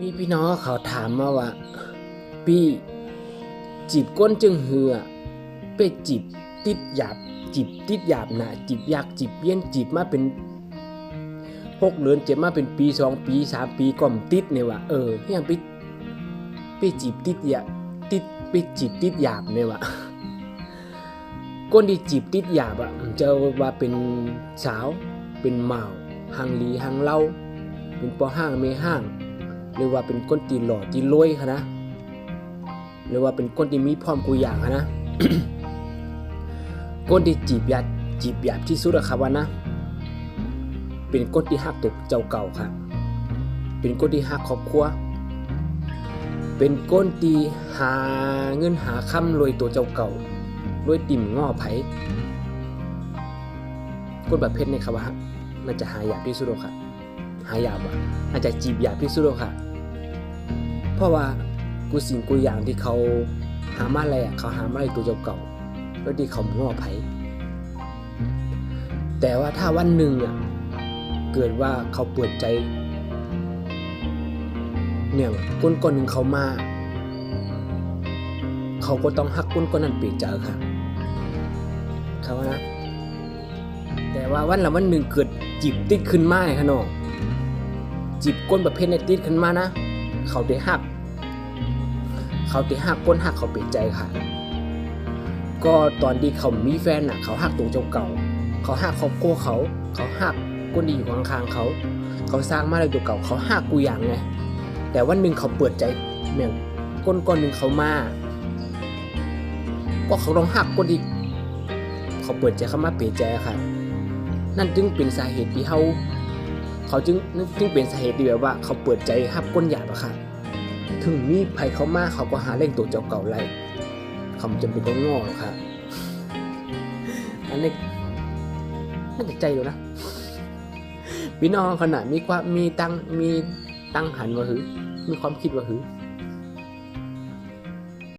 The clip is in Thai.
มีพี่น้องเขาถามมาว่า พี่จีบก้นจึงเหือไปจีบติดหยาบจีบติดหยาบนะจีบยากจีบเย็นจีบมาเป็นหกเดือนเจ็บมาเป็นปีสองปีสามปีก่อมติดเนี่ยว่ะเออยังไปไปจีบติดหยาบติดไปจีบติดหยาบเนี่ยว่ะก้นที่จีบติดหยาบอะผมจะว่าเป็นสาวเป็นเหมาหังลีหังเล่าเป็นปอห้างเมห้าง หรือว่าเป็นก้นตีหล่อตีรวยคะนะ หรือว่าเป็นก้นที่มีพร้อมกูอย่างคะนะ ก้นที่จีบยาดจีบหยาบที่สุดอะครับว่านะ เป็นก้นที่หักตกเจ้าเก่าครับ เป็นก้นที่หักครอบครัว เป็นก้นที่หาเงินหาคำรวยตัวเจ้าเก่าด้วยติ่มง้อไผก้นแบบเพชรเนี่ยครับว่ามันจะหายากที่สุดครับ หายากว่ะอาจจะจีบยากที่สุดหรค่ะ เพราะว่ากูสิ่งกูอย่างที่เขาหามาอะไรอะเขาหามาอะไรตัวเจ้าเก่าแล้วที่เขาง้อไผแต่ว่าถ้าวันหนึ่งอะเกิดว่าเขาเปิดใจ เนี่ยก้นก้นหนึ่งเขามา เขาก็ต้องหักก้นก้นนั้นปลี่ยนใจค่ะเขานะแต่ว่าวันละวันหนึ่งเกิดจีบติดขึ้นมาเนี่ยค่ะน้อง จีบก้นประเภทในติดขึ้นมานะ เขาได้หัก เขาได้หักก้นหักเขาเปลี่ยนใจค่ะ ก็ตอนที่เขามีแฟนน่ะ เขาหักตัวเจ้าเก่า เขาหักครอบครัวเขา เขาหักก้นที่อยู่ข้างๆเขา เขาสร้างมาเลยตัวเก่า เขาหักกูอย่างไง แต่วันหนึ่งเขาเปิดใจเมือนก้นก้อนหนึ่งเขามาก็เขาต้องหักก้นอีก เขาเปิดใจเขามาเปลี่ยนใจค่ะ นั่นจึงเป็นสาเหตุที่เขา เขาจึงจึงเป็นสาเหตุที่แบบว่าเขาเปิดใจหับก้นหยาบอะค่ะ ถึงมีภัยเขามากเขาก็หาเล่งตัวเจ้าเก่าไรเขาไม่จำเป็นต้องงออกค่ะ อันนี้น่าจะใจอยู่นะพี่น้องขนาดมีความมีตังมีตังหันว่าหือมีความคิดว่าหือ